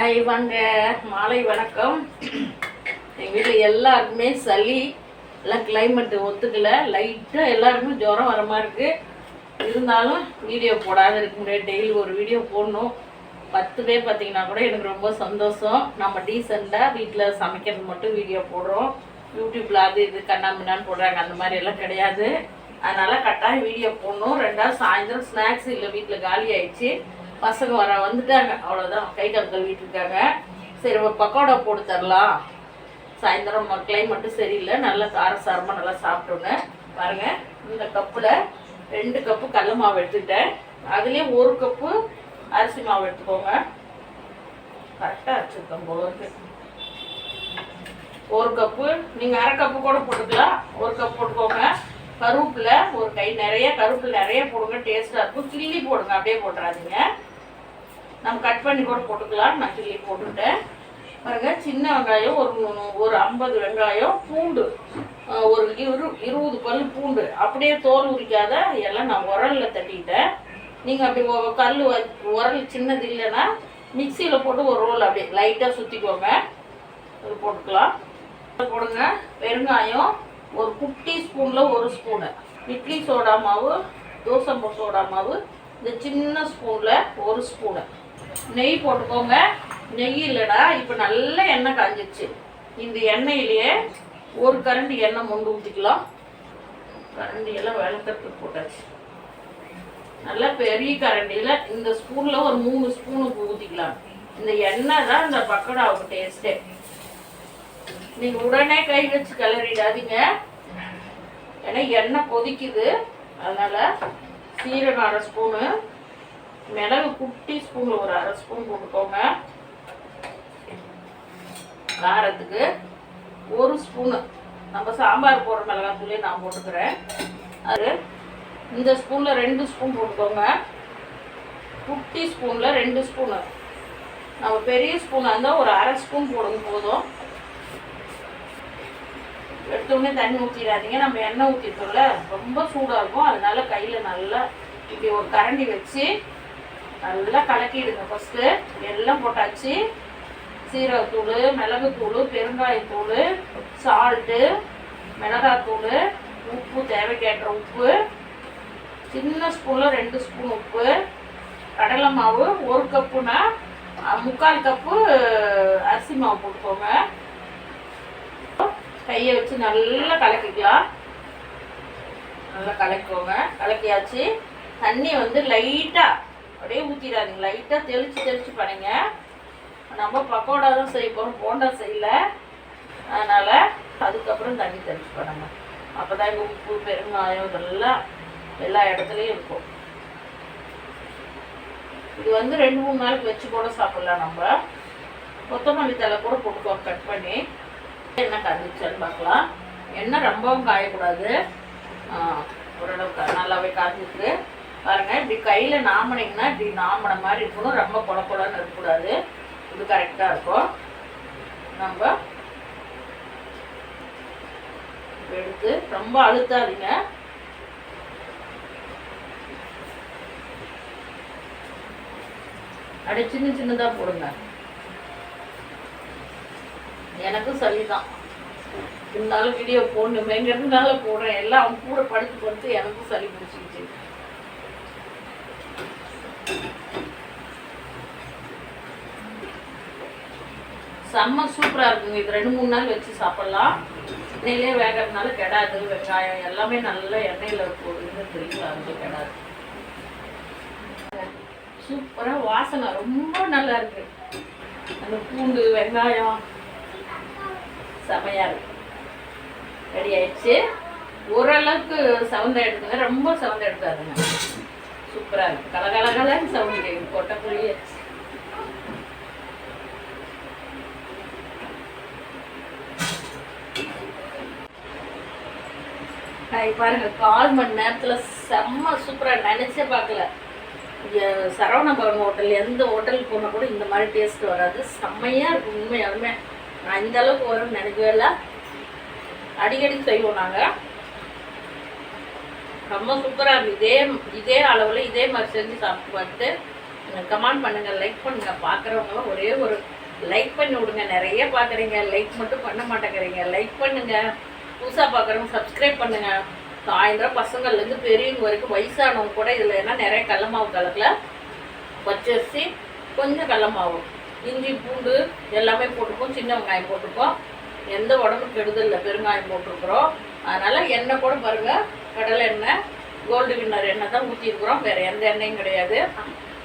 இவங்க மாலை வணக்கம். எங்கள் வீட்டில் எல்லாருக்குமே சளி எல்லாம் கிளைமேட்டு ஒத்துக்கல. லைட்டாக எல்லாருக்குமே ஜுரம் வர மாதிரி இருக்குது இருந்தாலும் வீடியோ போடாத இருக்க முடியாது டெய்லி ஒரு வீடியோ போடணும். பத்து பேர் பார்த்தீங்கன்னா கூட எனக்கு ரொம்ப சந்தோஷம். நம்ம டீசெண்டாக வீட்டில் சமைக்கிறது மட்டும் வீடியோ போடுறோம். யூடியூப்பில் அது இது கண்ணாமின்னான்னு போடுறாங்க. அந்த மாதிரி எல்லாம் கிடையாது. அதனால் கட்டாயம் வீடியோ போடணும். ரெண்டாவது சாயந்தரம் ஸ்நாக்ஸ் இல்லை வீட்டில் காலி ஆயிடுச்சு. பசங்க வர வந்துட்டாங்க. அவ்வளோதான் கை கால் கழுவிட்டு இருக்காங்க சரி ஒரு பக்கோடா போட்டு தரலாம். சாயந்தரம் கிளைமேட்டும் சரியில்லை. நல்லா காரசாரமாக நல்லா சாப்பிட்டோன்னு. பாருங்க. இந்த கப்பில் ரெண்டு கப்பு கடல மாவு எடுத்துக்கிட்டேன். அதுலேயே ஒரு கப்பு அரிசி மாவு எடுத்துக்கோங்க. கரெக்டாக வச்சுருக்கேன் போகிறது ஒரு கப்பு நீங்கள் அரை கப்பு கூட போட்டுக்கலாம். ஒரு கப் போட்டுக்கோங்க. கருவேப்பில் ஒரு கை நிறைய கருவேப்பில் நிறைய போடுங்க. டேஸ்ட்டாக இருக்கும். கிள்ளி போடுங்க. அப்படியே போட்டுறாதீங்க. நம்ம கட் பண்ணி கூட போட்டுக்கலாம் நான் கிள்ளி போட்டுட்டேன். பாருங்க சின்ன வெங்காயம் ஒரு ஒரு ஐம்பது வெங்காயம் பூண்டு ஒரு இரு இருபது பல் பூண்டு. அப்படியே தோல் உரிக்காத எல்லாம் நான் உரலில் தட்டிட்டேன். நீங்கள் அப்படி கல் உரல் சின்னது இல்லைன்னா மிக்சியில் போட்டு ஒரு ரோல் அப்படியே லைட்டாக சுற்றிக்கோங்க இது போட்டுக்கலாம். போடுங்க. பெருங்காயம் ஒரு குட்டி ஸ்பூனில் ஒரு ஸ்பூனு. இட்லி சோடா மாவு தோசை சோடா மாவு இந்த சின்ன ஸ்பூனில் ஒரு ஸ்பூனு. நெய் போட்டுக்கோங்க. நெய் இல்லைடா இப்போ நல்ல எண்ணெய் காஞ்சிருச்சு. இந்த எண்ணெயிலேயே ஒரு கரண்டி எண்ணெய் மொண்டு ஊற்றிக்கலாம் கரண்டி எல்லாம் விளக்கறதுக்கு போட்டாச்சு. நல்லா பெரிய கரண்டியில் இந்த ஸ்பூனில் ஒரு மூணு ஸ்பூனுக்கு ஊற்றிக்கலாம் இந்த எண்ணெய் தான் இந்த பக்கோடாவுக்கு டேஸ்ட்டே நீங்க உடனே கை வச்சு கிளறிடாதீங்க. ஏன்னா எண்ணெய் கொதிக்குது. அதனால சீரகம் அரை ஸ்பூனு. மிளகு குட்டி ஸ்பூன் ஒரு அரை ஸ்பூன் போட்டுக்கோங்க. காரத்துக்கு ஒரு ஸ்பூனு நம்ம சாம்பார் போடுற மிளகாத்தூளே நான் போட்டுக்கிறேன். அது இந்த ஸ்பூனில் ரெண்டு ஸ்பூன் போட்டுக்கோங்க. குட்டி ஸ்பூனில் ரெண்டு ஸ்பூனு நம்ம பெரிய ஸ்பூனாக இருந்தால் ஒரு அரை ஸ்பூன் போடுங்க போதும். எடுத்தோடனே தண்ணி ஊற்றிடாதீங்க நம்ம எண்ணெய் ஊற்றிட்டோம்ல ரொம்ப சூடாக இருக்கும். அதனால கையில் நல்லா இப்படி ஒரு கரண்டி வச்சு நல்லா கலக்கிடுங்க ஃபஸ்ட்டு எல்லாம் போட்டாச்சு. சீரகத்தூள் மிளகுத்தூள் பெருங்காயத்தூள் சால்ட்டு மிளகாத்தூள் உப்பு தேவைக்கேற்ற உப்பு. சின்ன ஸ்பூனில் ரெண்டு ஸ்பூன் உப்பு. கடலை மாவு ஒரு கப்புனா முக்கால் கப்பு அரிசி மாவு போட்டுக்கோங்க. கையை வச்சு நல்லா கலக்கிக்கலாம். நல்லா கலக்கிக்கோங்க கலக்கியாச்சு. தண்ணி வந்து லைட்டாக அப்படியே ஊற்றிடாதீங்க லைட்டாக தெளித்து தெளித்து பண்ணுங்க. நம்ம பக்கோடா தான் செய்ய போகிறோம் போண்டா செய்யல. அதனால் அதுக்கப்புறம் தண்ணி தெளித்து பண்ணுங்க. அப்போ தான் இங்கே உப்பு பெருங்காயம் இதெல்லாம் எல்லா இடத்துலையும் இருக்கும். இது வந்து ரெண்டு மூணு நாளைக்கு வச்சு கூட சாப்பிட்லாம் நம்ம. கொத்தமல்லி தலை கூட போட்டுக்கோங்க கட் பண்ணி. எண்ணெய் காஞ்சிச்சான்னு பார்க்கலாம். எண்ணெய் ரொம்பவும் காயக்கூடாது. ஓரளவுக்கு நல்லாவே காஞ்சிருக்கு. பாருங்க இப்படி கையில் நாமனிங்கன்னா இப்படி நாமன மாதிரி இருக்கணும். ரொம்ப கொல கொலன்னு இருக்கக்கூடாது. இது கரெக்டாக இருக்கும். நம்ம எடுத்து ரொம்ப அழுத்தாதீங்க. அப்படி சின்ன சின்னதாக போடுங்க. எனக்கும் சளி தான் இருந்தாலும் வீடியோ போடணுமேங்கிறதுனால போடுறேன். எல்லாம் அவங்க கூட படுத்து படுத்து எனக்கும் சளி பிடிச்சிக்கிச்சு. செம்ம சூப்பராக இருக்குங்க. இது ரெண்டு மூணு நாள் வச்சு சாப்பிட்லாம். எண்ணெயிலே வேகிறதுனால கெடாது வெங்காயம் எல்லாமே நல்லா எண்ணெயில் போடுறது தெரியும் அது கெடாது. சூப்பராக வாசனை ரொம்ப நல்லா இருக்கு. அந்த பூண்டு வெங்காயம் செமையா இருக்கு. ரெடி ஆயிடுச்சு. ஓரளவுக்கு சவுண்ட் எடுத்துங்க. ரொம்ப சவுண்ட் எடுக்காதுங்க. சூப்பராக இருக்கு. கலகலகலன்னு சவுண்ட் கேட்கும் புள்ளி ஹாய் பாருங்க கால் மணி நேரத்தில் செம்ம சூப்பராக நினச்சே பார்க்கல. இங்கே சரவண பவன் ஹோட்டல் எந்த ஹோட்டலுக்கு போனால் கூட இந்த மாதிரி டேஸ்ட் வராது. செம்மையா இருக்கும் உண்மையாலுமே நான் இந்த அளவுக்கு வரும்னு நினைக்கவே இல்லை. அடிக்கடி செய்வோம் நாங்கள் ரொம்ப சூப்பராக இருக்கும் இதே இதே அளவில் இதே மாதிரி செஞ்சு சாப்பிட்டு பார்த்துட்டு கமெண்ட் பண்ணுங்க லைக் பண்ணுங்கள் பார்க்குறவங்களாம் ஒரே ஒரு லைக் பண்ணி விடுங்க. நிறைய பார்க்குறீங்க லைக் மட்டும் பண்ண மாட்டேங்கிறீங்க. லைக் பண்ணுங்க. புதுசாக பார்க்குறவங்க சப்ஸ்கிரைப் பண்ணுங்க. சாயந்தரம் பசங்கள்லேருந்து பெரியவங்க வரைக்கும் வயசானவங்க கூட இதில் என்ன நிறைய கடல மாவு கலக்கில்? பச்சரிசி கொஞ்சம் கடலமாவு இஞ்சி பூண்டு எல்லாமே போட்டுப்போம் சின்ன வெங்காயம் போட்டுப்போம் எந்த உடம்பு கெடுதல் இல்லை. பெருங்காயம் போட்டிருக்கிறோம். அதனால் எண்ணெய் கூட பாருங்கள் கடலை எண்ணெய் கோல்டு வின்னர் எண்ணெய் தான் ஊற்றிருக்கிறோம் வேறு எந்த எண்ணெயும் கிடையாது.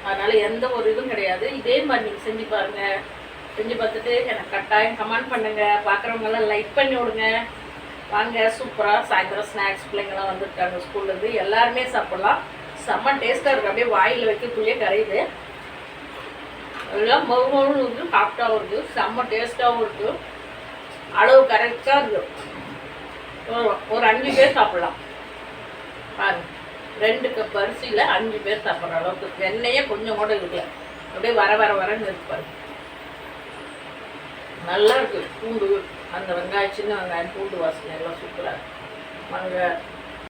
அதனால் எந்த ஒரு இதுவும் கிடையாது. இதே மாதிரி நீங்கள் செஞ்சு பாருங்கள் செஞ்சு பார்த்துட்டு எனக்கு கட்டாயம் கமெண்ட் பண்ணுங்கள் பார்க்குறவங்கெல்லாம் லைக் பண்ணி விடுங்க. வாங்க சூப்பராக சாயந்தரம் ஸ்நாக்ஸ் பிள்ளைங்களாம் வந்திருக்காங்க ஸ்கூல்லேருந்து எல்லாருமே சாப்பிட்லாம். செம்ம டேஸ்ட்டாக இருக்குது அப்படியே வாயில் வைக்கக்குள்ளேயே கரையுது. அதெல்லாம் மொறு மொறுன்னு இருக்குது சாஃப்டாகவும் இருக்குது செம்ம டேஸ்ட்டாகவும் இருக்குது அளவு கரெக்டாக இருக்குது ஒரு- அஞ்சு பேர் சாப்பிட்லாம். பாருங்க. ரெண்டு கப் அரிசியில் அஞ்சு பேர் சாப்பிட்ற அளவுக்கு எண்ணெயே கொஞ்சம் கூட இல்லை அப்படியே வர வர வரன்னு இருக்கு பாருங்க. நல்லா இருக்குது பூண்டு அந்த வெங்காயம் சின்ன வெங்காயம் பூண்டு வாசனை எல்லாம் சூப்பராக வாங்க